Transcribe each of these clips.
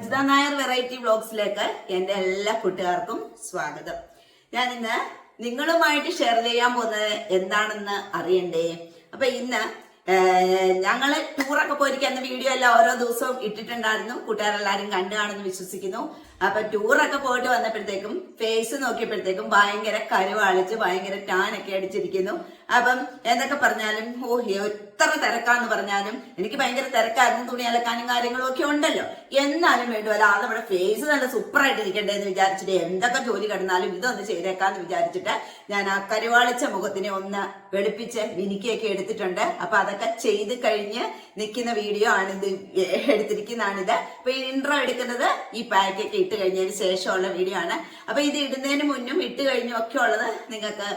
Ajitha Nair variety വ്ളോഗ്സിലേക്ക് എന്റെ എല്ലാ കൂട്ടുകാർക്കും സ്വാഗതം. ഞാൻ ഇന്ന് നിങ്ങളുമായിട്ട് ഷെയർ ചെയ്യാൻ പോകുന്നത് എന്താണെന്ന് അറിയണ്ടേ? അപ്പൊ ഇന്ന് ഞങ്ങൾ ടൂറൊക്കെ പോയിരിക്കുന്ന വീഡിയോ എല്ലാം ഓരോ ദിവസവും ഇട്ടിട്ടുണ്ടായിരുന്നു. കൂട്ടുകാരെല്ലാരും കണ്ടു കാണുമെന്ന് വിശ്വസിക്കുന്നു. അപ്പൊ ടൂറൊക്കെ പോയിട്ട് വന്നപ്പോഴത്തേക്കും ഫേസ് നോക്കിയപ്പോഴത്തേക്കും ഭയങ്കര കരുവാളിച്ച് ഭയങ്കര ടാൻ ഒക്കെ അടിച്ചിരിക്കുന്നു. അപ്പം എന്തൊക്കെ പറഞ്ഞാലും ഓ എത്ര തിരക്കാന്ന് പറഞ്ഞാലും എനിക്ക് ഭയങ്കര തിരക്കായിരുന്നു തുണി അലക്കാനും കാര്യങ്ങളും ഒക്കെ ഉണ്ടല്ലോ. എന്നാലും വേണ്ടുമല്ല അത് നമ്മുടെ ഫേസ് നല്ല സൂപ്പർ ആയിട്ട് ഇരിക്കട്ടെ എന്ന് വിചാരിച്ചിട്ട് എന്തൊക്കെ ജോലി കിടന്നാലും ഇതൊന്ന് ചെയ്തേക്കാന്ന് വിചാരിച്ചിട്ട് ഞാൻ ആ കരുവാളിച്ച മുഖത്തിനെ ഒന്ന് വെളുപ്പിച്ച് മിനിക്കൊക്കെ എടുത്തിട്ടുണ്ട്. അപ്പൊ അതൊക്കെ ചെയ്ത് കഴിഞ്ഞ് നിൽക്കുന്ന വീഡിയോ ആണിത് എടുത്തിരിക്കുന്നതാണിത്. അപ്പൊ ഈ ഇൻട്രോ എടുക്കുന്നത് ഈ പാക്കൊക്കെ ഇട്ട് കഴിഞ്ഞതിന് ശേഷമുള്ള വീഡിയോ ആണ്. അപ്പൊ ഇത് ഇടുന്നതിന് മുന്നും ഇട്ട് കഴിഞ്ഞും ഒക്കെ ഉള്ളത് നിങ്ങൾക്ക്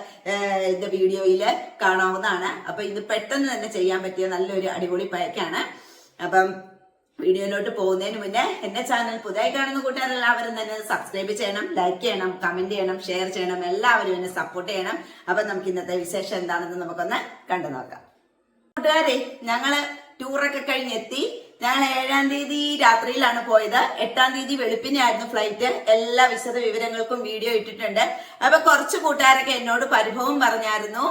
ഇത് വീഡിയോയിൽ കാണാവുന്നതാണ്. അപ്പൊ ഇത് പെട്ടെന്ന് തന്നെ ചെയ്യാൻ പറ്റിയ നല്ലൊരു അടിപൊളി പാക്കാണ് അപ്പം വീഡിയോയിലോട്ട് പോകുന്നതിന് മുന്നേ എന്റെ ചാനൽ പുതിയതായി കാണുന്ന കൂട്ടുകാരെല്ലാവരും തന്നെ സബ്സ്ക്രൈബ് ചെയ്യണം ലൈക്ക് ചെയ്യണം കമന്റ് ചെയ്യണം ഷെയർ ചെയ്യണം എല്ലാവരും എന്നെ സപ്പോർട്ട് ചെയ്യണം. അപ്പൊ നമുക്ക് ഇന്നത്തെ വിശേഷം എന്താണെന്ന് നമുക്കൊന്ന് കണ്ടു നോക്കാം. കൂട്ടുകാരെ ഞങ്ങൾ ടൂറൊക്കെ കഴിഞ്ഞെത്തി. ഞങ്ങൾ ഏഴാം തീയതി രാത്രിയിലാണ് പോയത്. എട്ടാം തീയതി വെളുപ്പിനെയായിരുന്നു ഫ്ലൈറ്റ് എല്ലാ വിശദ വിവരങ്ങൾക്കും വീഡിയോ ഇട്ടിട്ടുണ്ട്. അപ്പൊ കുറച്ച് കൂട്ടുകാരൊക്കെ എന്നോട് പരിഭവം പറഞ്ഞായിരുന്നു.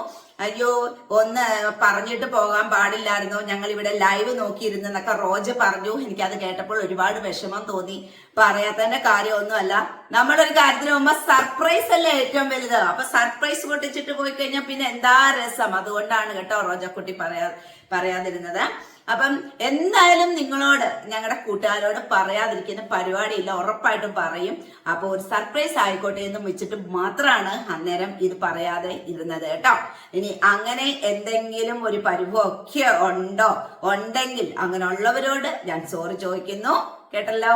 അയ്യോ ഒന്ന് പറഞ്ഞിട്ട് പോകാൻ പാടില്ലായിരുന്നു. ഞങ്ങൾ ഇവിടെ ലൈവ് നോക്കിയിരുന്നു എന്നൊക്കെ റോജ് പറഞ്ഞു. എനിക്കത് കേട്ടപ്പോൾ ഒരുപാട് വിഷമം തോന്നി. പറയാത്തതിന്റെ കാര്യമൊന്നുമല്ല. നമ്മളൊരു കാര്യത്തിന് പോകുമ്പോ സർപ്രൈസ് അല്ലേ ഏറ്റവും വലുത്? അപ്പൊ സർപ്രൈസ് പൊട്ടിച്ചിട്ട് പോയി കഴിഞ്ഞാൽ പിന്നെ എന്താ രസം? അതുകൊണ്ടാണ് കേട്ടോ റോജക്കുട്ടി പറയാ പറയാതിരുന്നത്. അപ്പം എന്തായാലും നിങ്ങളോട് ഞങ്ങളുടെ കൂട്ടുകാരോട് പറയാതിരിക്കുന്ന പരിപാടിയില്ല ഉറപ്പായിട്ടും പറയും. അപ്പോൾ ഒരു സർപ്രൈസ് ആയിക്കോട്ടെ എന്നും വെച്ചിട്ട് മാത്രമാണ് അന്നേരം ഇത് പറയാതെ ഇരുന്നത് കേട്ടോ. ഇനി അങ്ങനെ എന്തെങ്കിലും ഒരു പരിവമൊക്കെ ഉണ്ടോ? ഉണ്ടെങ്കിൽ അങ്ങനെ ഉള്ളവരോട് ഞാൻ സോറി ചോദിക്കുന്നു. കേട്ടല്ലോ?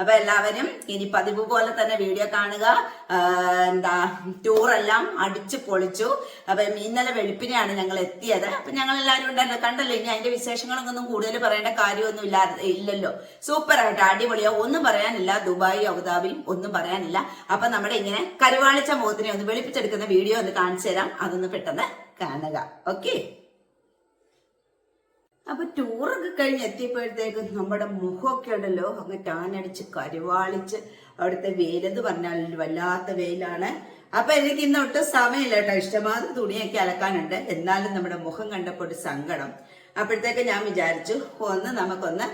അപ്പൊ എല്ലാവരും ഇനി പതിവ് പോലെ തന്നെ വീഡിയോ കാണുക. എന്താ ടൂറെല്ലാം അടിച്ചു പൊളിച്ചു. അപ്പൊ ഇന്നലെ വെളുപ്പിനെയാണ് ഞങ്ങൾ എത്തിയത്. അപ്പൊ ഞങ്ങൾ എല്ലാവരും ഉണ്ടല്ലോ കണ്ടല്ലോ. ഇനി അതിന്റെ വിശേഷങ്ങളൊന്നും കൂടുതൽ പറയേണ്ട കാര്യമൊന്നും ഇല്ല ഇല്ലല്ലോ. സൂപ്പർ ആയിട്ട് അടിപൊളിയോ. ഒന്നും പറയാനില്ല. ദുബായി അബുദാബി ഒന്നും പറയാനില്ല. അപ്പൊ നമ്മുടെ ഇങ്ങനെ കരുവാളിച്ച മുഖത്തിനെ ഒന്ന് വെളുപ്പിച്ചെടുക്കുന്ന വീഡിയോ ഒന്ന് കാണിച്ചു തരാം. അതൊന്ന് പെട്ടെന്ന് കാണുക. ഓക്കെ അപ്പൊ ടൂറൊക്കെ കഴിഞ്ഞ് എത്തിയപ്പോഴത്തേക്ക് നമ്മുടെ മുഖമൊക്കെ ഉണ്ടല്ലോ അങ്ങ് ടാനടിച്ച് കരുവാളിച്ച് അവിടുത്തെ വെയിലെന്ന് പറഞ്ഞാൽ വല്ലാത്ത വെയിലാണ്. അപ്പൊ എനിക്ക് ഇന്ന് ഒട്ടും സമയമില്ല കേട്ടോ. ഇഷ്ടമാതിരി തുണിയൊക്കെ അലക്കാനുണ്ട്. എന്നാലും നമ്മുടെ മുഖം കണ്ടപ്പോൾ ഒരു സങ്കടം. അപ്പോഴത്തേക്ക് ഞാൻ വിചാരിച്ചു ഒന്ന് നമുക്കൊന്ന്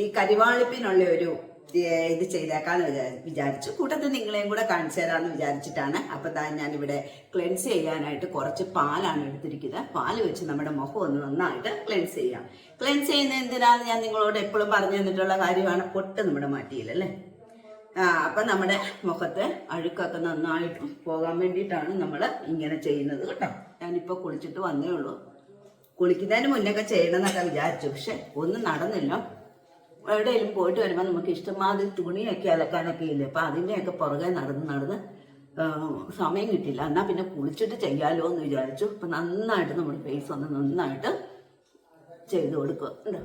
ഈ കരിവാളിപ്പിനുള്ള ഒരു ഇത് ചെയ്തേക്കാന്ന് വിചാ- വിചാരിച്ചു. കൂട്ടത്തിൽ നിങ്ങളെയും കൂടെ കാണിച്ചു തരാമെന്ന് വിചാരിച്ചിട്ടാണ് അപ്പം താൻ ഞാനിവിടെ ക്ലെൻസ് ചെയ്യാനായിട്ട് കുറച്ച് പാലാണ് എടുത്തിരിക്കുന്നത്. പാൽ വെച്ച് നമ്മുടെ മുഖം ഒന്ന് നന്നായിട്ട് ക്ലെൻസ് ചെയ്യാം. ക്ലെൻസ് ചെയ്യുന്ന എന്തിനാന്ന് ഞാൻ നിങ്ങളോട് എപ്പോഴും പറഞ്ഞു തന്നിട്ടുള്ള കാര്യമാണ്. പൊട്ട് നമ്മുടെ മാറ്റിയില്ലല്ലേ ആ അപ്പം നമ്മുടെ മുഖത്ത് അഴുക്കൊക്കെ നന്നായിട്ട് പോകാൻ വേണ്ടിയിട്ടാണ് നമ്മൾ ഇങ്ങനെ ചെയ്യുന്നത് കേട്ടോ. ഞാനിപ്പോൾ കുളിച്ചിട്ട് വന്നേ ഉള്ളൂ. കുളിക്കുന്നതിന് മുന്നൊക്കെ ചെയ്യണമെന്നൊക്കെ വിചാരിച്ചു. പക്ഷെ ഒന്നും നടന്നില്ല. എവിടെയെങ്കിലും പോയിട്ട് വരുമ്പോൾ നമുക്ക് ഇഷ്ടമാതിരി തുണിയൊക്കെ അലക്കാനൊക്കെ ഇല്ലേ? അപ്പം അതിന്റെയൊക്കെ പുറകെ നടന്ന് നടന്ന് സമയം കിട്ടില്ല എന്നാൽ പിന്നെ കുളിച്ചിട്ട് ചെയ്യാലോ എന്ന് വിചാരിച്ചു. അപ്പം നന്നായിട്ട് നമ്മുടെ ഫേസ് ഒന്ന് നന്നായിട്ട് ചെയ്ത് കൊടുക്കുക. ഉണ്ടോ?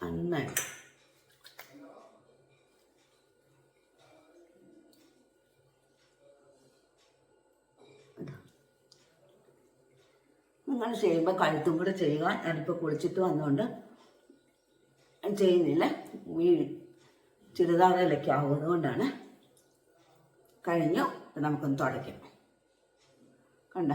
നന്നായിട്ട്. നിങ്ങൾ ചെയ്യുമ്പോൾ കഴുത്തും കൂടെ ചെയ്യുക. ഞാനിപ്പോൾ കുളിച്ചിട്ട് വന്നുകൊണ്ട് ചെയ്യുന്നില്ല. ഈ ചുരിദാറിലൊക്കെ ആവുന്നതുകൊണ്ടാണ് കഴിഞ്ഞു. നമുക്കൊന്ന് തുടയ്ക്കാം. കണ്ട?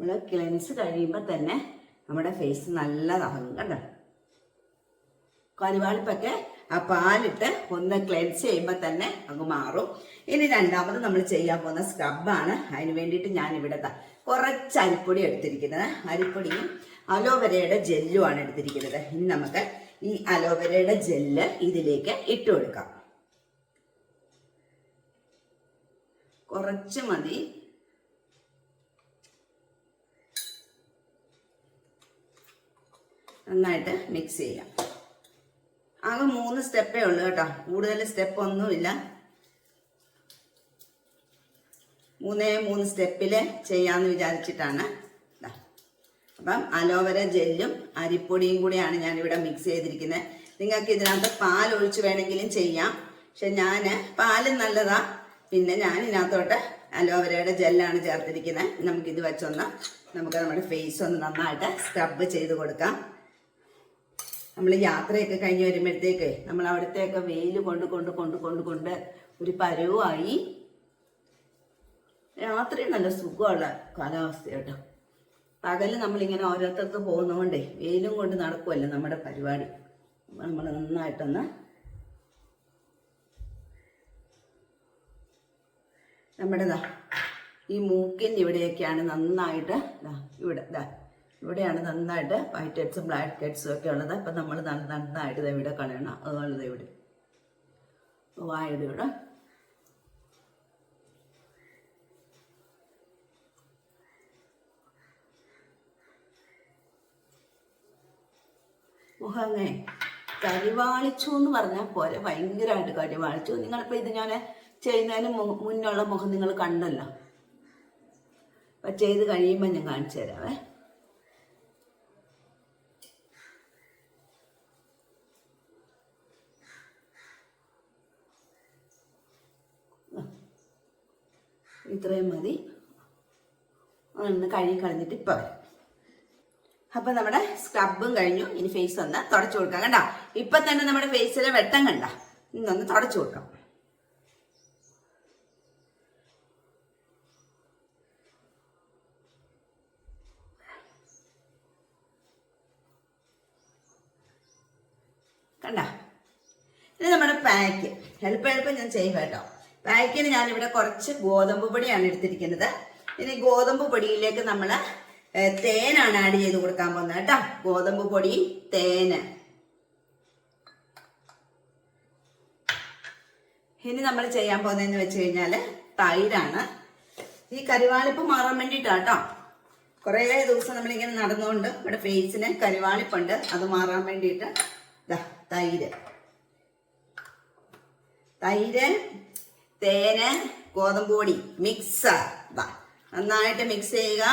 നമ്മൾ ക്ലെൻസ് കഴിയുമ്പോൾ തന്നെ നമ്മുടെ ഫേസ് നല്ലതാകും കണ്ടോ? കരിവാളിപ്പൊക്കെ ആ പാലിട്ട് ഒന്ന് ക്ലെൻസ് ചെയ്യുമ്പോൾ തന്നെ അങ്ങ് മാറും. ഇനി രണ്ടാമത് നമ്മൾ ചെയ്യാൻ പോകുന്ന സ്ക്രബാണ് അതിന് വേണ്ടിയിട്ട് ഞാൻ ഇവിടെ കുറച്ച് അരിപ്പൊടി എടുത്തിരിക്കുന്നത്. അരിപ്പൊടിയും അലോവെരയുടെ ജെല്ലുമാണ് എടുത്തിരിക്കുന്നത്. ഇനി നമുക്ക് ഈ അലോവെരയുടെ ജെല്ല് ഇതിലേക്ക് ഇട്ടു കൊടുക്കാം. കുറച്ച് മതി. നന്നായിട്ട് മിക്സ് ചെയ്യാം. ആകെ മൂന്ന് സ്റ്റെപ്പേ ഉള്ളൂ കേട്ടോ. കൂടുതൽ സ്റ്റെപ്പ് ഒന്നുമില്ല. മൂന്നേ മൂന്ന് സ്റ്റെപ്പിൽ ചെയ്യാമെന്ന് വിചാരിച്ചിട്ടാണ്. അപ്പം അലോവര ജെല്ലും അരിപ്പൊടിയും കൂടിയാണ് ഞാനിവിടെ മിക്സ് ചെയ്തിരിക്കുന്നത് നിങ്ങൾക്ക് ഇതിനകത്ത് പാൽ ഒഴിച്ച് വേണമെങ്കിലും ചെയ്യാം. പക്ഷെ ഞാൻ പാൽ നല്ലതാ. പിന്നെ ഞാൻ ഇതിനകത്തോട്ട് അലോവരയുടെ ജെല്ലാണ് ചേർത്തിരിക്കുന്നത് നമുക്കിത് വെച്ചൊന്ന് നമുക്ക് നമ്മുടെ ഫേസ് ഒന്ന് നന്നായിട്ട് സ്ക്രബ് ചെയ്ത് കൊടുക്കാം. നമ്മൾ യാത്രയൊക്കെ കഴിഞ്ഞ് വരുമ്പോഴത്തേക്ക് നമ്മൾ അവിടുത്തെയൊക്കെ വെയിൽ കൊണ്ട് കൊണ്ട് കൊണ്ട് കൊണ്ട് കൊണ്ട് ഒരു പരുവായി. രാത്രി നല്ല സുഖമുള്ള കാലാവസ്ഥ കേട്ടോ പകൽ നമ്മളിങ്ങനെ ഓരോരുത്തർക്ക് പോകുന്നതുകൊണ്ടേ വെയിലും കൊണ്ട് നടക്കുമല്ലോ നമ്മുടെ പരിപാടി. നമ്മൾ നന്നായിട്ടൊന്ന് നമ്മുടെ ദാ ഈ മൂക്കിന്റെ ഇവിടെയൊക്കെയാണ് നന്നായിട്ട് ഇവിടെ ദാ ഇവിടെയാണ് നന്നായിട്ട് വൈറ്റ് ഹെഡ്സും ബ്ലാക്ക് ഹെഡ്സും ഒക്കെ ഉള്ളത്. അപ്പം നമ്മൾ നന്നായിട്ട് ഇവിടെ കളയണം. അതുപോലെ ഇവിടെ. വായുടെ ഇവിടെ. മുഖങ്ങേ കരിവാളിച്ചു എന്ന് പറഞ്ഞാൽ പോരെ. ഭയങ്കരമായിട്ട് കരിവാളിച്ചു. നിങ്ങളിപ്പോൾ ഇത് ഞാൻ ചെയ്യുന്നതിന് മുന്നുള്ള മുഖം നിങ്ങൾ കണ്ടല്ലോ. അപ്പം ചെയ്ത് കഴിയുമ്പോൾ ഞാൻ കാണിച്ചു തരാവേ. ഇത്രയും മതി. ഒന്ന് കഴുകി കളഞ്ഞിട്ട് ഇപ്പം വരാം. അപ്പൊ നമ്മുടെ സ്ക്രബും കഴിഞ്ഞു. ഇനി ഫേസ് ഒന്ന് തുടച്ചു കൊടുക്കാം കണ്ട? ഇപ്പൊ തന്നെ നമ്മുടെ ഫേസിലെ വെട്ടം കണ്ട? ഇന്നൊന്ന് തുടച്ചു കൊടുക്കാം. കണ്ട? ഇത് നമ്മുടെ പാക്ക് എളുപ്പം എളുപ്പം ഞാൻ ചെയ്യും കേട്ടോ. പാക്കിന് ഞാൻ ഇവിടെ കുറച്ച് ഗോതമ്പ് പൊടിയാണ് എടുത്തിരിക്കുന്നത്. ഇനി ഗോതമ്പ് പൊടിയിലേക്ക് നമ്മൾ തേനാണ് ആഡ് ചെയ്ത് കൊടുക്കാൻ പോകുന്നത് കേട്ടോ. ഗോതമ്പ് പൊടി തേന്. ഇനി നമ്മൾ ചെയ്യാൻ പോകുന്നതെന്ന് വെച്ച് കഴിഞ്ഞാൽ തൈരാണ്. ഈ കരിവാളിപ്പ് മാറാൻ വേണ്ടിയിട്ടാണ് കേട്ടോ കുറേ ദിവസം നമ്മളിങ്ങനെ നടന്നുകൊണ്ട് ഇവിടെ ഫേസിന് കരിവാളിപ്പുണ്ട്. അത് മാറാൻ വേണ്ടിയിട്ട് തൈര്. തൈര് തേന് ഗോതമ്പ് പൊടി മിക്സ് നന്നായിട്ട് മിക്സ് ചെയ്യുക.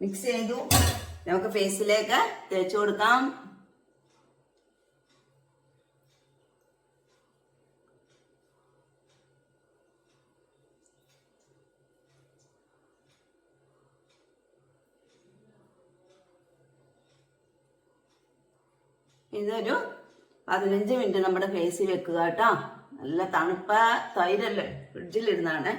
മിക്സ് ചെയ്തു. നമുക്ക് ഫേസിലേക്ക് തേച്ച് കൊടുക്കാം. ഇതൊരു പതിനഞ്ച് മിനിറ്റ് നമ്മുടെ ഫേസിൽ വെക്കുക കേട്ടോ. നല്ല തണുപ്പ തൈരല്ലേ? ഫ്രിഡ്ജിലിരുന്നാണ്.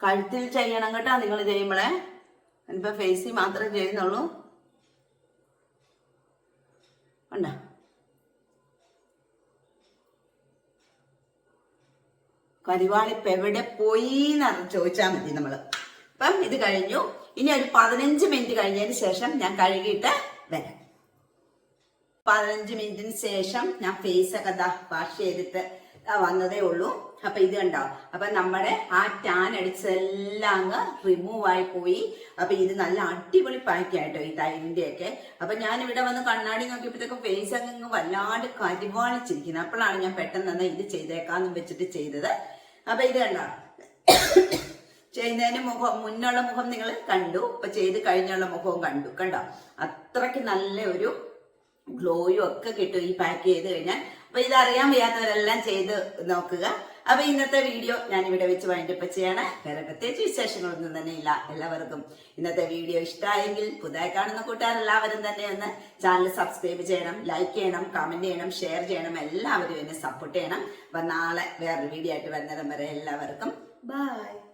കഴുത്തിൽ ചെയ്യണം കേട്ടോ നിങ്ങൾ ചെയ്യുമ്പോഴേ ഇനിയിപ്പോൾ ഫേസിൽ മാത്രമേ ചെയ്യുന്നുള്ളൂ. ഉണ്ടോ കരിവാളിപ്പ് എവിടെ പോയി എന്നറി ചോദിച്ചാൽ മതി നമ്മൾ അപ്പം ഇത് കഴിഞ്ഞു. ഇനി ഒരു പതിനഞ്ച് മിനിറ്റ് കഴിഞ്ഞതിന് ശേഷം ഞാൻ കഴുകിയിട്ട് വരാം. പതിനഞ്ച് മിനിറ്റിന് ശേഷം ഞാൻ ഫേസ് ഒക്കെ വാഷ് ചെയ്തിട്ട് വന്നതേ ഉള്ളൂ. അപ്പൊ ഇത് കണ്ടോ? അപ്പൊ നമ്മുടെ ആ ടാൻ അടിച്ചെല്ലാം അങ്ങ് റിമൂവ് ആയി പോയി. അപ്പൊ ഇത് നല്ല അടിപൊളി പാക്ക് ആയിട്ടോ ഈ തൈരിന്റെ ഒക്കെ അപ്പൊ ഞാൻ ഇവിടെ വന്ന് കണ്ണാടി നോക്കിയപ്പോഴത്തേക്കും ഫേസ് അങ്ങ് വല്ലാണ്ട് കരിവാളിച്ചിരിക്കുന്നത് അപ്പോഴാണ് ഞാൻ പെട്ടെന്ന് ഇത് ചെയ്തേക്കാന്ന് വെച്ചിട്ട് ചെയ്തത്. അപ്പൊ ഇത് കണ്ടോ? ചെയ്യുന്നതിന് മുഖം മുന്നുള്ള മുഖം നിങ്ങൾ കണ്ടു. ഇപ്പൊ ചെയ്ത് കഴിഞ്ഞുള്ള മുഖവും കണ്ടു. കണ്ടോ? അത്രയ്ക്ക് നല്ല ഒരു ഗ്ലോയും ഒക്കെ കിട്ടും ഈ പാക്ക് ചെയ്ത് കഴിഞ്ഞാൽ. അപ്പൊ ഇതറിയാൻ വയ്യാത്തവരെല്ലാം ചെയ്ത് നോക്കുക. അപ്പൊ ഇന്നത്തെ വീഡിയോ ഞാൻ ഇവിടെ വെച്ച് വൈൻഡപ്പ് ചെയ്യാണ്. വേറെ പ്രത്യേകിച്ച് വിശേഷങ്ങളൊന്നും തന്നെ ഇല്ല എല്ലാവർക്കും ഇന്നത്തെ വീഡിയോ ഇഷ്ടമായെങ്കിൽ പുതുതായി കാണുന്ന കൂട്ടുകാരെല്ലാവരും തന്നെ ഒന്ന് ചാനൽ സബ്സ്ക്രൈബ് ചെയ്യണം ലൈക്ക് ചെയ്യണം കമന്റ് ചെയ്യണം ഷെയർ ചെയ്യണം എല്ലാവരും എന്നെ സപ്പോർട്ട് ചെയ്യണം. അപ്പൊ നാളെ വേറൊരു വീഡിയോ ആയിട്ട് വരുന്നതും വരെ എല്ലാവർക്കും ബൈ